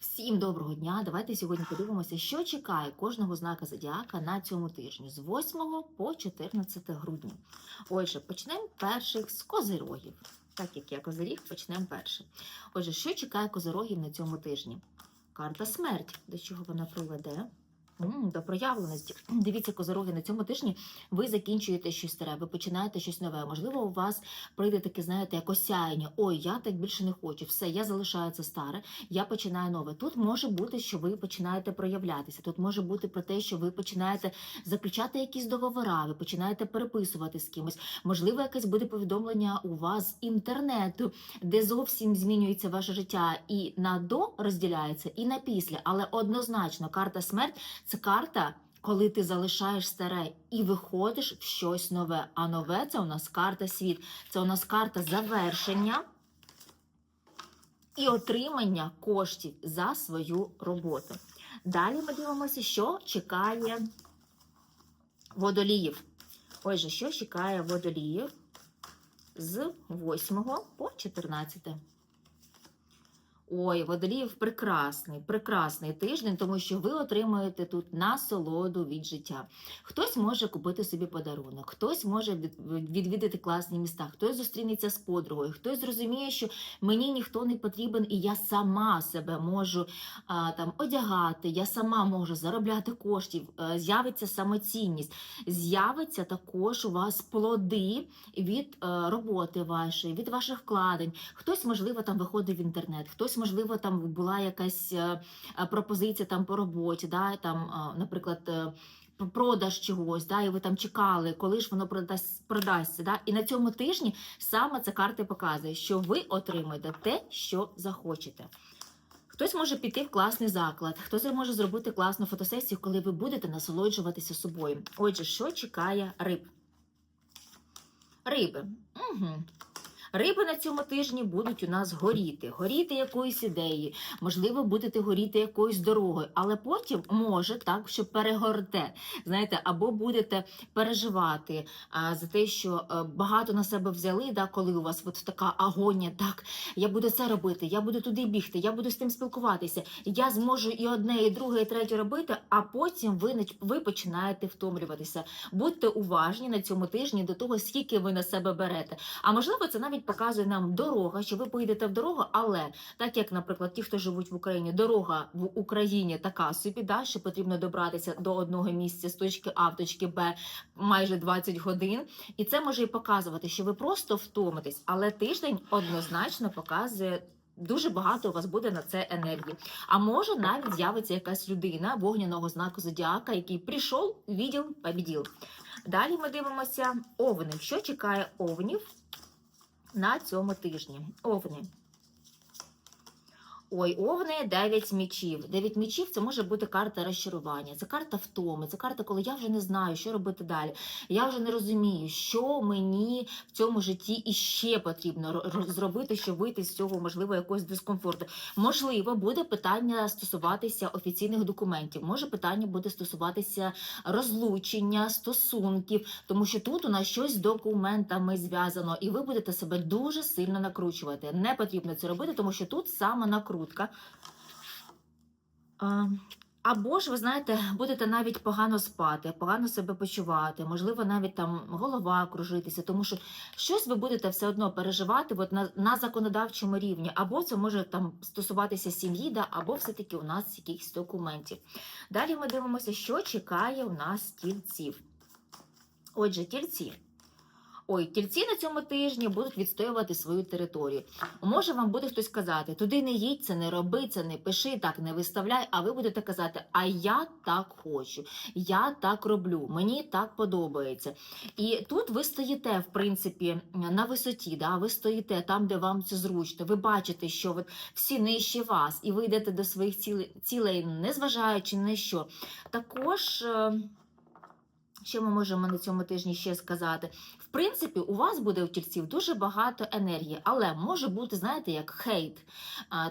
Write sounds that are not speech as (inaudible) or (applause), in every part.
Всім доброго дня! Давайте сьогодні подивимося, що чекає кожного знака зодіака на цьому тижні з 8 по 14 грудня. Отже, почнемо перших з козирогів. Так як я козиріг, почнемо перше. Отже, що чекає козирогів на цьому тижні? Карта смерть. До чого вона приведе? До проявленості. (clears throat) Дивіться, козороги, на цьому тижні ви закінчуєте щось старе, ви починаєте щось нове. Можливо, у вас прийде таке, знаєте, як осяяння. Ой, я так більше не хочу. Все, я залишаю це старе, я починаю нове. Тут може бути, що ви починаєте проявлятися. Тут може бути про те, що ви починаєте заключати якісь договори, ви починаєте переписувати з кимось. Можливо, якесь буде повідомлення у вас з інтернету, де зовсім змінюється ваше життя і на до розділяється, і на після. Але однозначно карта смерть це карта. Коли ти залишаєш старе і виходиш в щось нове. А нове це у нас карта світ. Це у нас карта завершення і отримання коштів за свою роботу. Далі ми дивимося, що чекає водоліїв. Отже, що чекає водоліїв з 8 по 14. Ой, водоліїв прекрасний, прекрасний тиждень, тому що ви отримуєте тут насолоду від життя. Хтось може купити собі подарунок, хтось може відвідати класні міста, хтось зустрінеться з подругою, хтось зрозуміє, що мені ніхто не потрібен, і я сама себе можу а, там одягати, я сама можу заробляти коштів, е, з'явиться самоцінність, з'явиться також у вас плоди від е, роботи вашої, від ваших вкладень. Хтось, можливо, там виходить в інтернет, хтось, можливо, там була якась е, е, пропозиція там по роботі, да, там, е, наприклад. Продаж чогось, да, і ви там чекали, коли ж воно продасть, продасться. Да? І на цьому тижні саме ця карта показує, що ви отримаєте те, що захочете. Хтось може піти в класний заклад, хтось може зробити класну фотосесію, коли ви будете насолоджуватися собою. Отже, що чекає риб? Риби. Угу. Риби на цьому тижні будуть у нас горіти, горіти якоюсь ідеєю, можливо, будете горіти якоюсь дорогою, але потім може так, що перегорте. Знаєте, або будете переживати а, за те, що а, багато на себе взяли, да, коли у вас от така агонія, так, я буду це робити, я буду туди бігти, я буду з тим спілкуватися, я зможу і одне, і друге, і третє робити, а потім ви, ви починаєте втомлюватися. Будьте уважні на цьому тижні до того, скільки ви на себе берете. А можливо, це навіть показує нам дорога, що ви поїдете в дорогу, але так як, наприклад, ті, хто живуть в Україні, дорога в Україні така собі, да, що потрібно добратися до одного місця з точки А в точки Б майже 20 годин. І це може і показувати, що ви просто втомитесь, але тиждень однозначно показує. Дуже багато у вас буде на це енергії. А може навіть з'явиться якась людина вогняного знаку зодіака, який прийшов, відділ, побіділ. Далі ми дивимося овни. Що чекає овнів на цьому тижні? Овни. Ой, овни 9 мічів. 9 мічів це може бути карта розчарування, це карта втоми, це карта, коли я вже не знаю, що робити далі. Я вже не розумію, що мені в цьому житті іще потрібно ро- ро- зробити, щоб вийти з цього, можливо, якогось дискомфорту. Можливо, буде питання стосуватися офіційних документів. Може, питання буде стосуватися розлучення, стосунків, тому що тут у нас щось з документами зв'язано, і ви будете себе дуже сильно накручувати. Не потрібно це робити, тому що тут саме накрутка. А, Або ж ви знаєте, будете навіть погано спати, погано себе почувати, можливо, навіть там голова кружитися, тому що щось ви будете все одно переживати от на, на законодавчому рівні, або це може там стосуватися сім'ї, да, або все-таки у нас якихось документів. Далі ми дивимося, що чекає у нас тільців. Отже, тільці. Ой, тільці на цьому тижні будуть відстоювати свою територію. Може, вам буде хтось казати, туди не їдь, це не роби, це не пиши, так не виставляй. А ви будете казати, а я так хочу, я так роблю, мені так подобається. І тут ви стоїте, в принципі, на висоті, да? ви стоїте там, де вам це зручно. Ви бачите, що от всі нижче вас, і ви йдете до своїх цілей, цілей, незважаючи на що. Також. Що ми можемо на цьому тижні ще сказати? В принципі, у вас буде у тільців дуже багато енергії, але може бути, знаєте, як хейт.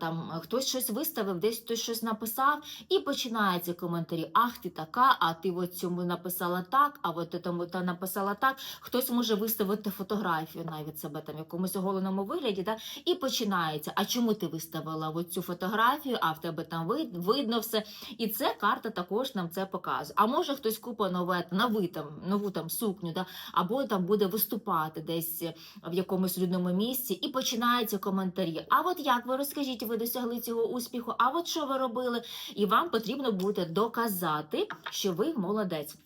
Там е, хтось щось виставив, десь хтось щось написав, і починаються коментарі: Ах, ти така, а ти от цьому написала так, а от тому та написала так. Хтось може виставити фотографію навіть себе там в якомусь оголеному вигляді, да? і починається. А чому ти виставила от цю фотографію? А в тебе там видно все. І це карта також нам це показує. А може хтось купа нове нову там, нову там сукню, да? або там буде виступати десь в якомусь людному місці, і починаються коментарі. А от як ви розкажіть, ви досягли цього успіху? А от що ви робили? І вам потрібно буде доказати, що ви молодець.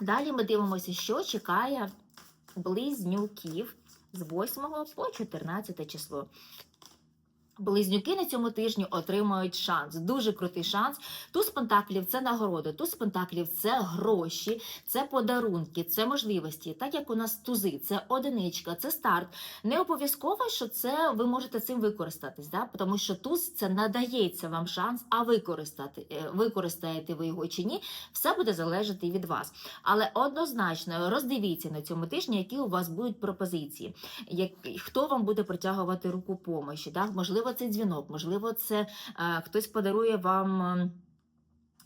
Далі ми дивимося, що чекає близнюків з 8 по 14 число. Близнюки на цьому тижні отримають шанс, дуже крутий шанс. Туз пентаклів це нагороди, туз пентаклів це гроші, це подарунки, це можливості. Так як у нас тузи, це одиничка, це старт. Не обов'язково, що це ви можете цим використатись, да? тому що туз це надається вам шанс, а використати е, використаєте ви його чи ні, все буде залежати від вас. Але однозначно роздивіться на цьому тижні, які у вас будуть пропозиції, як хто вам буде притягувати руку помощі. Да? Можливо, це дзвінок, можливо, це е, хтось подарує вам. е,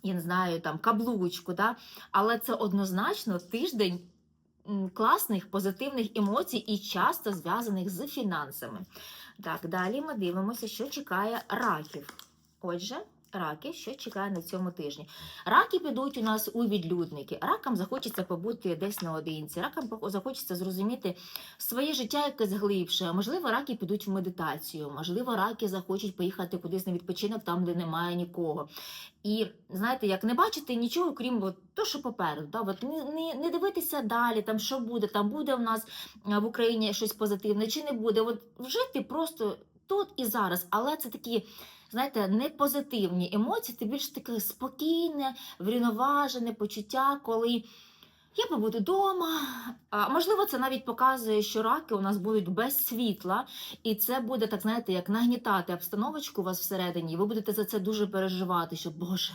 Я не знаю, там каблучку, да? але це однозначно тиждень класних позитивних емоцій і часто зв'язаних з фінансами. Так, далі ми дивимося, що чекає раків. Отже, раки, що чекає на цьому тижні. Раки підуть у нас у відлюдники. Ракам захочеться побути десь наодинці. Ракам захочеться зрозуміти своє життя якесь глибше. Можливо, раки підуть в медитацію, можливо, раки захочуть поїхати кудись на відпочинок там, де немає нікого. І знаєте, як не бачити нічого, крім от, то, що попереду. Да? От, не, не, дивитися далі, там що буде, там буде в нас в Україні щось позитивне чи не буде. От жити просто тут і зараз, але це такі. Знаєте, не позитивні емоції, це більш таке спокійне, врівноважене почуття, коли я побуду вдома. Можливо, це навіть показує, що раки у нас будуть без світла, і це буде, так знаєте, як нагнітати обстановочку у вас всередині, і ви будете за це дуже переживати, що Боже,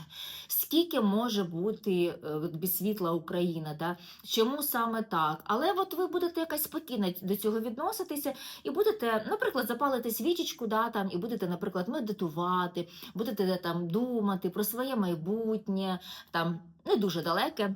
скільки може бути е, без світла Україна, да? чому саме так? Але от ви будете якась спокійно до цього відноситися, і будете, наприклад, запалити свічечку, да, там, і будете, наприклад, медитувати, будете там думати про своє майбутнє, там не дуже далеке.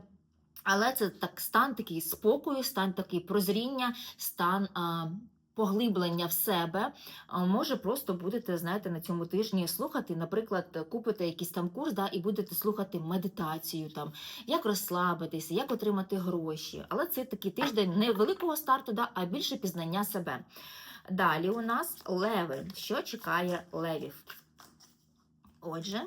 Але це так стан такий спокою, стан такий прозріння, стан а, поглиблення в себе. Може, просто будете, знаєте, на цьому тижні слухати, наприклад, купите якийсь там курс, да, і будете слухати медитацію, там, як розслабитися, як отримати гроші. Але це такий тиждень не великого старту, да, а більше пізнання себе. Далі у нас леви. Що чекає левів? Отже.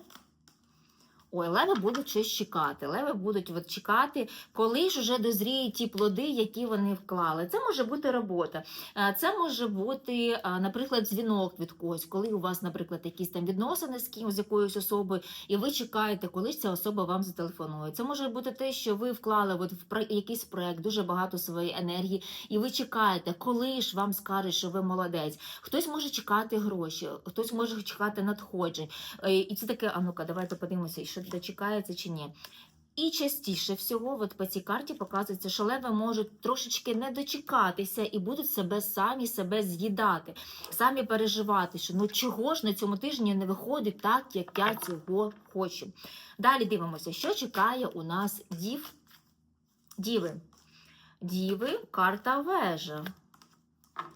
Ой, леви будуть щось чекати. Леви будуть от чекати, коли ж вже дозріють ті плоди, які вони вклали. Це може бути робота. Е, Це може бути, е, наприклад, дзвінок від когось, коли у вас, наприклад, якісь там відносини з кимось, з якоюсь особою, і ви чекаєте, коли ж ця особа вам зателефонує. Це може бути те, що ви вклали от в якийсь проект дуже багато своєї енергії, і ви чекаєте, коли ж вам скажуть, що ви молодець. Хтось може чекати гроші, хтось може чекати надходжень. Е, І це таке, а ну-ка, давайте подивимося, що дочекається чи ні. І частіше всього, от по цій карті показується, що леви можуть трошечки не дочекатися і будуть себе самі себе з'їдати, самі переживати, що ну чого ж на цьому тижні не виходить так, як я цього хочу. Далі дивимося, що чекає у нас дів. Діви. Діви, карта вежа.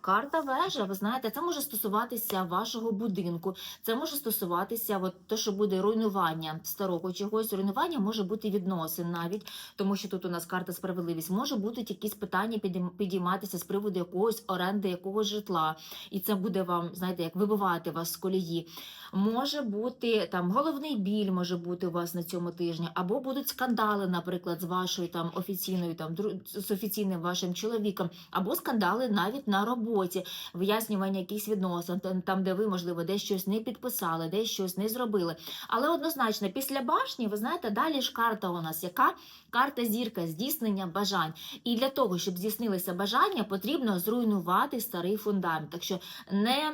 Карта вежа, ви знаєте, це може стосуватися вашого будинку, це може стосуватися от, те, що буде руйнування старого чогось. Руйнування може бути відносин навіть, тому що тут у нас карта справедливість. Може бути якісь питання підійматися з приводу якогось оренди, якогось житла, і це буде вам, знаєте, як вибивати вас з колії. Може бути там головний біль, може бути у вас на цьому тижні, або будуть скандали, наприклад, з вашою там офіційною там з офіційним вашим чоловіком, або скандали навіть на роботі, вияснювання якихось відносин, там- де ви, можливо, десь щось не підписали, десь щось не зробили. Але однозначно, після башні, ви знаєте, далі ж карта у нас яка? Карта зірка, здійснення бажань. І для того, щоб здійснилися бажання, потрібно зруйнувати старий фундамент. Так що не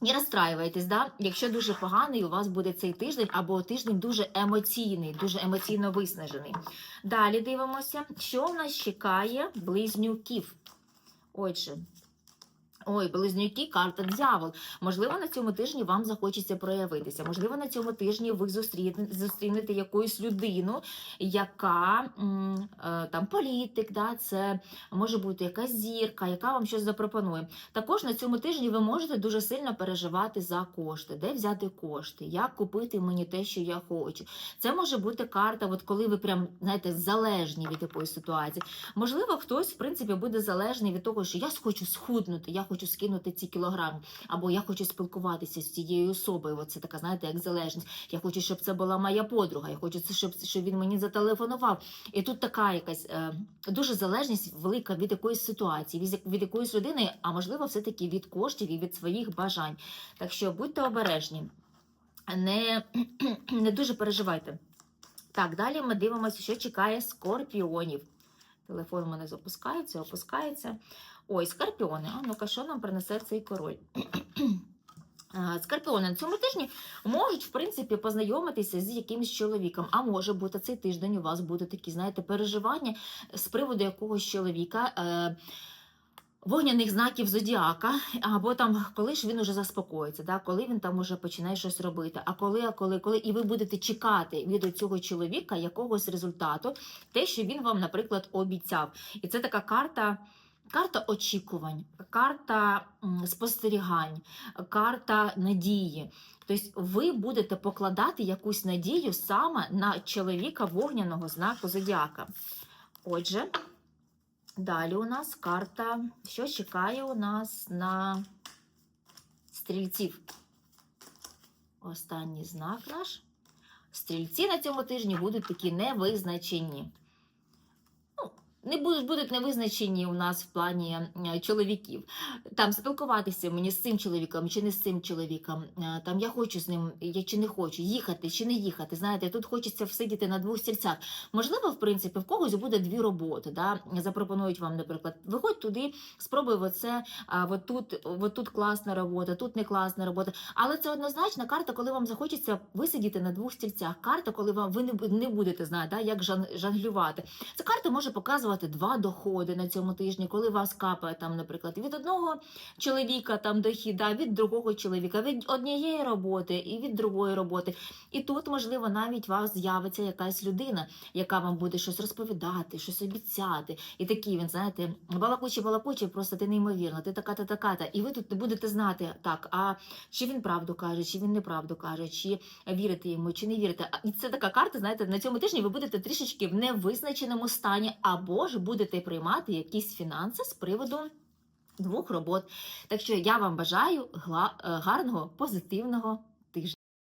Не розстраювайтесь, да? якщо дуже поганий у вас буде цей тиждень, або тиждень дуже емоційний, дуже емоційно виснажений. Далі дивимося, що в нас чекає близнюків. Отже. Ой, близнюки, карта дьявол. Можливо, на цьому тижні вам захочеться проявитися. Можливо, на цьому тижні ви зустріне- зустрінете якусь людину, яка е, там політик, да, це може бути якась зірка, яка вам щось запропонує. Також на цьому тижні ви можете дуже сильно переживати за кошти, де взяти кошти, як купити мені те, що я хочу. Це може бути карта, от коли ви прям знаєте, залежні від якоїсь ситуації. Можливо, хтось в принципі буде залежний від того, що я хочу схуднути, я хочу скинути ці кілограми, або я хочу спілкуватися з цією особою. Оце така, знаєте, як залежність. Я хочу, щоб це була моя подруга. Я хочу, щоб, щоб він мені зателефонував. І тут така якась е, дуже залежність велика від якоїсь ситуації, від, від якоїсь людини, а можливо, все-таки від коштів і від своїх бажань. Так що будьте обережні, не, (clears throat) не дуже переживайте. Так, далі ми дивимося, що чекає скорпіонів. Телефон у мене запускається, опускається. Ой, скорпіони. А ну-ка, що нам принесе цей король? (clears throat) Скорпіони на цьому тижні можуть, в принципі, познайомитися з якимось чоловіком. А може бути, цей тиждень у вас буде такі, знаєте, переживання з приводу якогось чоловіка. Е- Вогняних знаків зодіака, або там коли ж він уже заспокоїться, да? коли він там уже починає щось робити. А коли, а коли, коли, і ви будете чекати від цього чоловіка якогось результату, те, що він вам, наприклад, обіцяв. І це така карта. Карта очікувань, карта спостерігань, карта надії. Тобто ви будете покладати якусь надію саме на чоловіка вогняного знаку зодіака. Отже, далі у нас карта, що чекає у нас на стрільців. Останній знак наш. Стрільці на цьому тижні будуть такі невизначені не будуть, будуть невизначені у нас в плані е, чоловіків. Там спілкуватися мені з цим чоловіком чи не з цим чоловіком. Е, Там я хочу з ним, я чи не хочу, їхати чи не їхати. Знаєте, тут хочеться всидіти на двох стільцях. Можливо, в принципі, в когось буде дві роботи. Да? Запропонують вам, наприклад, виходь туди, спробуй оце, а от тут, от тут класна робота, тут не класна робота. Але це однозначна карта, коли вам захочеться висидіти на двох стільцях. Карта, коли вам ви не, будете знати, да, як жонглювати. Ця карта може показувати два доходи на цьому тижні, коли вас капає там, наприклад, від одного чоловіка там дохід, да, від другого чоловіка, від однієї роботи і від другої роботи. І тут, можливо, навіть у вас з'явиться якась людина, яка вам буде щось розповідати, щось обіцяти. І такий він, знаєте, балакучий, балакучий, просто ти неймовірна, ти така, та така. та І ви тут будете знати, так, а чи він правду каже, чи він неправду каже, чи вірите йому, чи не вірите. І це така карта, знаєте, на цьому тижні ви будете трішечки в невизначеному стані, або ж будете приймати якісь фінанси з приводу. Двох робот. Так що я вам бажаю е, гарного, позитивного